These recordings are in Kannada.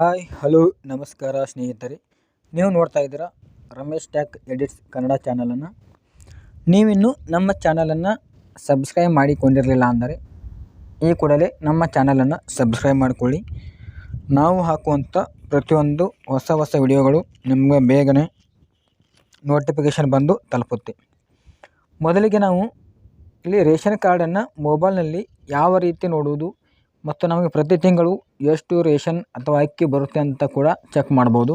ಹಾಯ್, ಹಲೋ, ನಮಸ್ಕಾರ ಸ್ನೇಹಿತರೆ. ನೀವು ನೋಡ್ತಾ ಇದ್ದೀರಾ ರಮೇಶ್ ಟ್ಯಾಕ್ ಎಡಿಟ್ಸ್ ಕನ್ನಡ ಚಾನಲನ್ನು. ನೀವಿನ್ನೂ ನಮ್ಮ ಚಾನಲನ್ನು ಸಬ್ಸ್ಕ್ರೈಬ್ ಮಾಡಿಕೊಂಡಿರಲಿಲ್ಲ ಅಂದರೆ ಈ ಕೂಡಲೇ ನಮ್ಮ ಚಾನಲನ್ನು ಸಬ್ಸ್ಕ್ರೈಬ್ ಮಾಡಿಕೊಳ್ಳಿ. ನಾವು ಹಾಕುವಂಥ ಪ್ರತಿಯೊಂದು ಹೊಸ ಹೊಸ ವಿಡಿಯೋಗಳು ನಿಮಗೆ ಬೇಗನೆ ನೋಟಿಫಿಕೇಷನ್ ಬಂದು ತಲುಪುತ್ತೆ. ಮೊದಲಿಗೆ ನಾವು ಇಲ್ಲಿ ರೇಷನ್ ಕಾರ್ಡನ್ನು ಮೊಬೈಲ್ನಲ್ಲಿ ಯಾವ ರೀತಿ ನೋಡುವುದು ಮತ್ತು ನಮಗೆ ಪ್ರತಿ ತಿಂಗಳು ಎಷ್ಟು ರೇಷನ್ ಅಥವಾ ಅಕ್ಕಿ ಬರುತ್ತೆ ಅಂತ ಕೂಡ ಚೆಕ್ ಮಾಡ್ಬೋದು.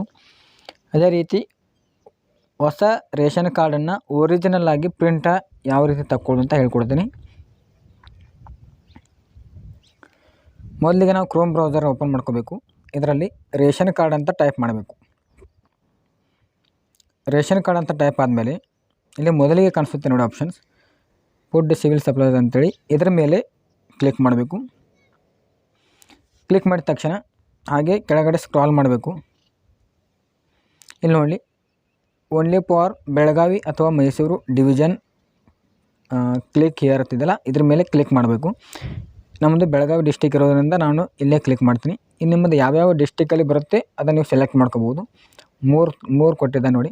ಅದೇ ರೀತಿ ಹೊಸ ರೇಷನ್ ಕಾರ್ಡನ್ನು ಒರಿಜಿನಲ್ ಆಗಿ ಪ್ರಿಂಟ ಯಾವ ರೀತಿ ತಕ್ಕೊಳ್ಳೋದು ಅಂತ ಹೇಳ್ಕೊಡ್ತೀನಿ. ಮೊದಲಿಗೆ ನಾವು ಕ್ರೋಮ್ ಬ್ರೌಸರ್ ಓಪನ್ ಮಾಡ್ಕೋಬೇಕು. ಇದರಲ್ಲಿ ರೇಷನ್ ಕಾರ್ಡ್ ಅಂತ ಟೈಪ್ ಮಾಡಬೇಕು. ರೇಷನ್ ಕಾರ್ಡ್ ಅಂತ ಟೈಪ್ ಆದಮೇಲೆ ಇಲ್ಲಿ ಮೊದಲಿಗೆ ಕಾಣಿಸುತ್ತೆ ನೋಡಿ ಆಪ್ಷನ್ಸ್ ಫುಡ್ ಸಿವಿಲ್ ಸಪ್ಲೈಸ್ ಅಂತೇಳಿ. ಇದರ ಮೇಲೆ ಕ್ಲಿಕ್ ಮಾಡಬೇಕು. ಕ್ಲಿಕ್ ಮಾಡಿದ ತಕ್ಷಣ ಹಾಗೆ ಕೆಳಗಡೆ ಸ್ಕ್ರಾಲ್ ಮಾಡಬೇಕು. ಇಲ್ಲಿ ನೋಡಿ ಓನ್ಲಿ ಫಾರ್ ಬೆಳಗಾವಿ ಅಥವಾ ಮೈಸೂರು ಡಿವಿಷನ್ ಕ್ಲಿಕ್ ಹಿಯರ್ ಇರ್ತಿದ್ದಲ್ಲ ಇದ್ರ ಮೇಲೆ ಕ್ಲಿಕ್ ಮಾಡಬೇಕು. ನಮ್ಮದು ಬೆಳಗಾವಿ ಡಿಸ್ಟಿಕ್ ಇರೋದರಿಂದ ನಾನು ಇಲ್ಲೇ ಕ್ಲಿಕ್ ಮಾಡ್ತೀನಿ. ಇನ್ನು ನಿಮ್ಮದು ಯಾವ್ಯಾವ ಡಿಸ್ಟಿಕಲ್ಲಿ ಬರುತ್ತೆ ಅದನ್ನು ನೀವು ಸೆಲೆಕ್ಟ್ ಮಾಡ್ಕೋಬೋದು ಮೂರು ಮೂರು ಕೊಟ್ಟಿದ್ದ ನೋಡಿ.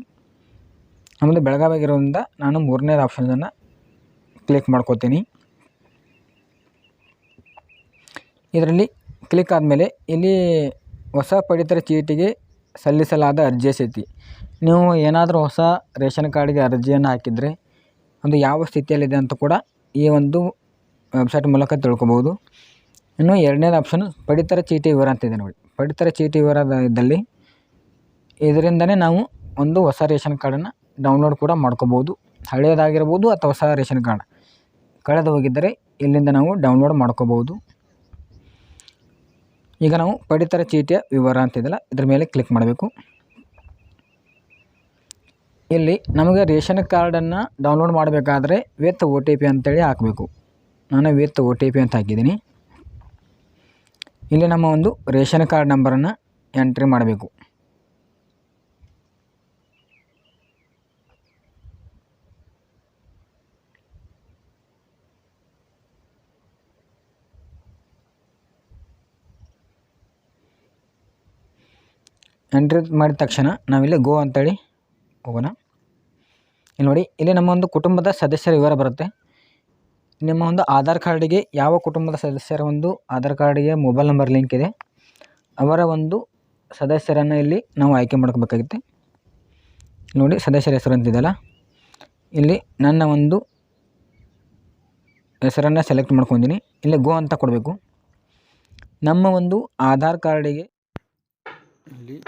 ನಮ್ಮದು ಬೆಳಗಾವಿ ಇರೋದ್ರಿಂದ ನಾನು ಮೂರನೇ ಆಪ್ಷನನ್ನು ಕ್ಲಿಕ್ ಮಾಡ್ಕೋತೀನಿ. ಇದರಲ್ಲಿ ಕ್ಲಿಕ್ ಆದಮೇಲೆ ಇಲ್ಲಿ ಹೊಸ ಪಡಿತರ ಚೀಟಿಗೆ ಸಲ್ಲಿಸಲಾದ ಅರ್ಜಿಯ ಸ್ಥಿತಿ. ನೀವು ಏನಾದರೂ ಹೊಸ ರೇಷನ್ ಕಾರ್ಡ್ಗೆ ಅರ್ಜಿಯನ್ನು ಹಾಕಿದರೆ ಅದು ಯಾವ ಸ್ಥಿತಿಯಲ್ಲಿದೆ ಅಂತ ಕೂಡ ಈ ಒಂದು ವೆಬ್ಸೈಟ್ ಮೂಲಕ ತಿಳ್ಕೊಬೋದು. ಇನ್ನು ಎರಡನೇದು ಆಪ್ಷನ್ ಪಡಿತರ ಚೀಟಿ ವಿವರ ಅಂತಿದೆ ನೋಡಿ. ಪಡಿತರ ಚೀಟಿ ವಿವರ ಇದ್ದಲ್ಲಿ ಇದರಿಂದನೇ ನಾವು ಒಂದು ಹೊಸ ರೇಷನ್ ಕಾರ್ಡನ್ನು ಡೌನ್ಲೋಡ್ ಕೂಡ ಮಾಡ್ಕೋಬೋದು. ಹಳೆಯದಾಗಿರ್ಬೋದು ಅಥವಾ ಹೊಸ ರೇಷನ್ ಕಾರ್ಡ್ ಕಳೆದು ಹೋಗಿದ್ದರೆ ಇಲ್ಲಿಂದ ನಾವು ಡೌನ್ಲೋಡ್ ಮಾಡ್ಕೋಬೋದು. ಈಗ ನಾವು ಪಡಿತರ ಚೀಟಿಯ ವಿವರ ಅಂತಿದ್ದಲ್ಲ ಇದ್ರ ಮೇಲೆ ಕ್ಲಿಕ್ ಮಾಡಬೇಕು. ಇಲ್ಲಿ ನಮಗೆ ರೇಷನ್ ಕಾರ್ಡನ್ನು ಡೌನ್ಲೋಡ್ ಮಾಡಬೇಕಾದ್ರೆ ವಿತ್ ಒ ಟಿ ಪಿ ಅಂತೇಳಿ ಹಾಕಬೇಕು. ನಾನು ವಿತ್ ಓ ಟಿ ಪಿ ಅಂತ ಹಾಕಿದ್ದೀನಿ. ಇಲ್ಲಿ ನಮ್ಮ ಒಂದು ರೇಷನ್ ಕಾರ್ಡ್ ನಂಬರನ್ನು ಎಂಟ್ರಿ ಮಾಡಬೇಕು. ಎಂಟ್ರಿ ಮಾಡಿದ ತಕ್ಷಣ ನಾವಿಲ್ಲಿ ಗೋ ಅಂತೇಳಿ ಹೋಗೋಣ. ಇಲ್ಲಿ ನೋಡಿ, ಇಲ್ಲಿ ನಮ್ಮ ಒಂದು ಕುಟುಂಬದ ಸದಸ್ಯರ ವಿವರ ಬರುತ್ತೆ. ನಿಮ್ಮ ಒಂದು ಆಧಾರ್ ಕಾರ್ಡಿಗೆ ಯಾವ ಕುಟುಂಬದ ಸದಸ್ಯರ ಒಂದು ಆಧಾರ್ ಕಾರ್ಡಿಗೆ ಮೊಬೈಲ್ ನಂಬರ್ ಲಿಂಕ್ ಇದೆ, ಅವರ ಒಂದು ಸದಸ್ಯರನ್ನು ಇಲ್ಲಿ ನಾವು ಆಯ್ಕೆ ಮಾಡ್ಕೋಬೇಕಾಗುತ್ತೆ. ನೋಡಿ, ಸದಸ್ಯರ ಹೆಸರು ಅಂತಿದೆಯಲ್ಲ ಇಲ್ಲಿ ನನ್ನ ಒಂದು ಹೆಸರನ್ನು ಸೆಲೆಕ್ಟ್ ಮಾಡ್ಕೊಂಡಿನಿ. ಇಲ್ಲಿ ಗೋ ಅಂತ ಕೊಡಬೇಕು. ನಮ್ಮ ಒಂದು ಆಧಾರ್ ಕಾರ್ಡಿಗೆ ಇಲ್ಲಿ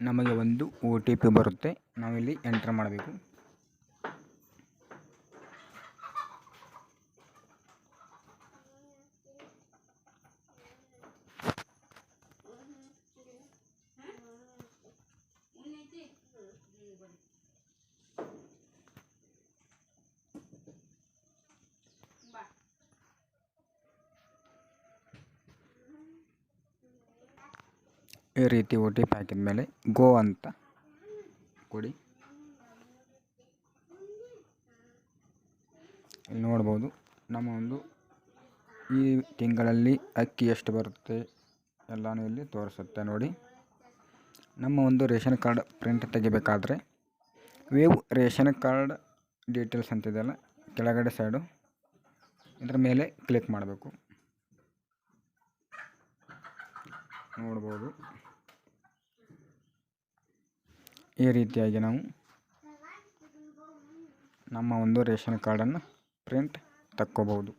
ನಮಗೆ ಒಂದು ಒ ಬರುತ್ತೆ. ನಾವಿಲ್ಲಿ ಎಂಟ್ರ್ ಮಾಡಬೇಕು. ಈ ರೀತಿ ಒ ಟಿ ಪಿ ಮೇಲೆ ಗೋ ಅಂತ ಕೊಡಿ. ಇಲ್ಲಿ ನೋಡ್ಬೋದು, ನಮ್ಮ ಒಂದು ಈ ತಿಂಗಳಲ್ಲಿ ಅಕ್ಕಿ ಎಷ್ಟು ಬರುತ್ತೆ ಎಲ್ಲನೂ ಇಲ್ಲಿ ತೋರಿಸುತ್ತೆ ನೋಡಿ. ನಮ್ಮ ಒಂದು ರೇಷನ್ ಕಾರ್ಡ್ ಪ್ರಿಂಟ್ ತೆಗಿಬೇಕಾದ್ರೆ ವೇವ್ ರೇಷನ್ ಕಾರ್ಡ್ ಡೀಟೇಲ್ಸ್ ಅಂತಿದೆಯಲ್ಲ ಕೆಳಗಡೆ ಸೈಡು ಇದರ ಮೇಲೆ ಕ್ಲಿಕ್ ಮಾಡಬೇಕು. ನೋಡ್ಬೋದು. ಈ ರೀತಿಯಾಗಿ ನಾವು ನಮ್ಮ ಒಂದು ರೇಷನ್ ಕಾರ್ಡನ್ನು ಪ್ರಿಂಟ್ ತಕ್ಕೋಬೋದು